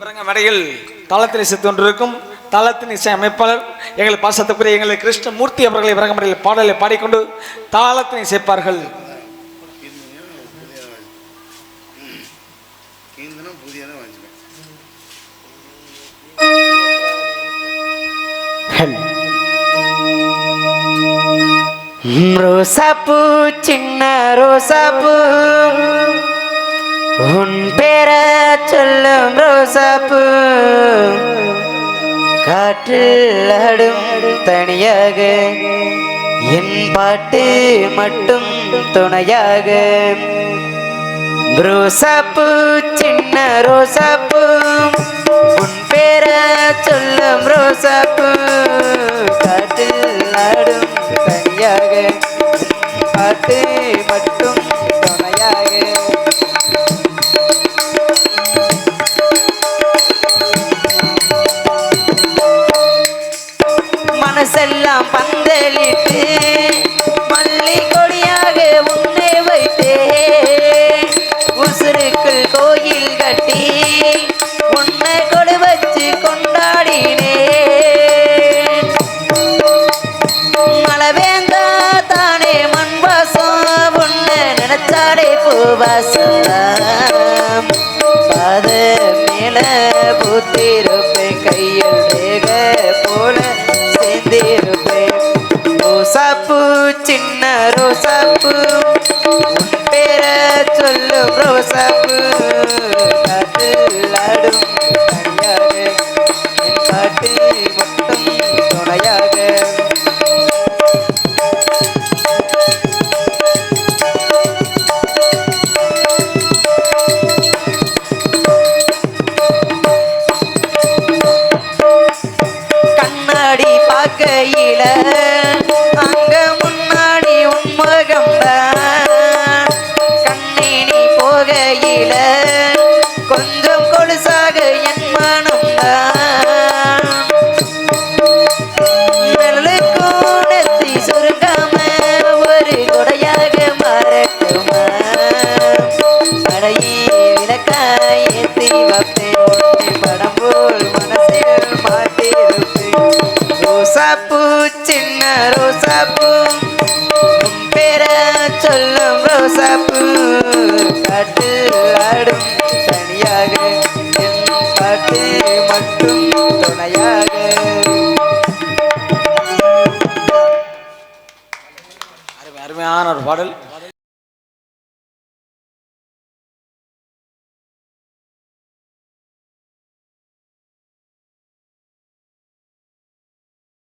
பிறங்க மடையில் தளத்தில் இசை தளத்தின் இசை அமைப்பாளர் எங்கள் பாசத்துக்குரிய எங்களை கிருஷ்ணமூர்த்தி அவர்களை பிறங்க மடையில் பாடலை பாடிக்கொண்டு தாளத்தினை இசைப்பார்கள். கீந்தனா ரோசாப்பூ சின்ன ரோசாப்பூ. உன் பேர சொல்லும் ரோசாப்பூ காற்றில் ஆடும் தனியாக. என் பாட்டு மட்டும் துணையாக. ரோசாப்பு சின்ன ரோசாப்பு உன் பேர சொல்லும் ரோசாப்பு காட்டில் ஆடும் தனியாக. பாட்டு மட்டும் பந்தலிட்டு மல்லி கொடியாக உன்னை வைத்தே. உசுருக்குள் கோயில் கட்டி உன்னை கொடு வச்சு கொண்டாடினே. மலவேந்தா தானே மண் வாசம் உன்னை நினைச்சாலே பூவாசம். பாத மேல பூத்திருப்பேன் கையில் ரோசாப்பூ சின்ன ரோசாப்பூ. உன் பேர சொல்லும் ரோசாப்பூ. காற்றில் ஆடும் தனியாக என் பாட்டு மட்டும் துணையாக. கண்ணாடி பார்க்கையில கண்ணினி கொஞ்சம் கொலுசாக என் மனம் நெத்தி சுருங்காம ஒரு கொடையாக மாறட்டுமா? படையே விளக்காய் ஏத்தி படம் போல் மனசில் மாட்டிருப்பேன். ரோசாப்பூ சின்ன ரோசாப்பூ சொல்லும் ரோசாப்பூ அருமையான ஒரு பாடல்.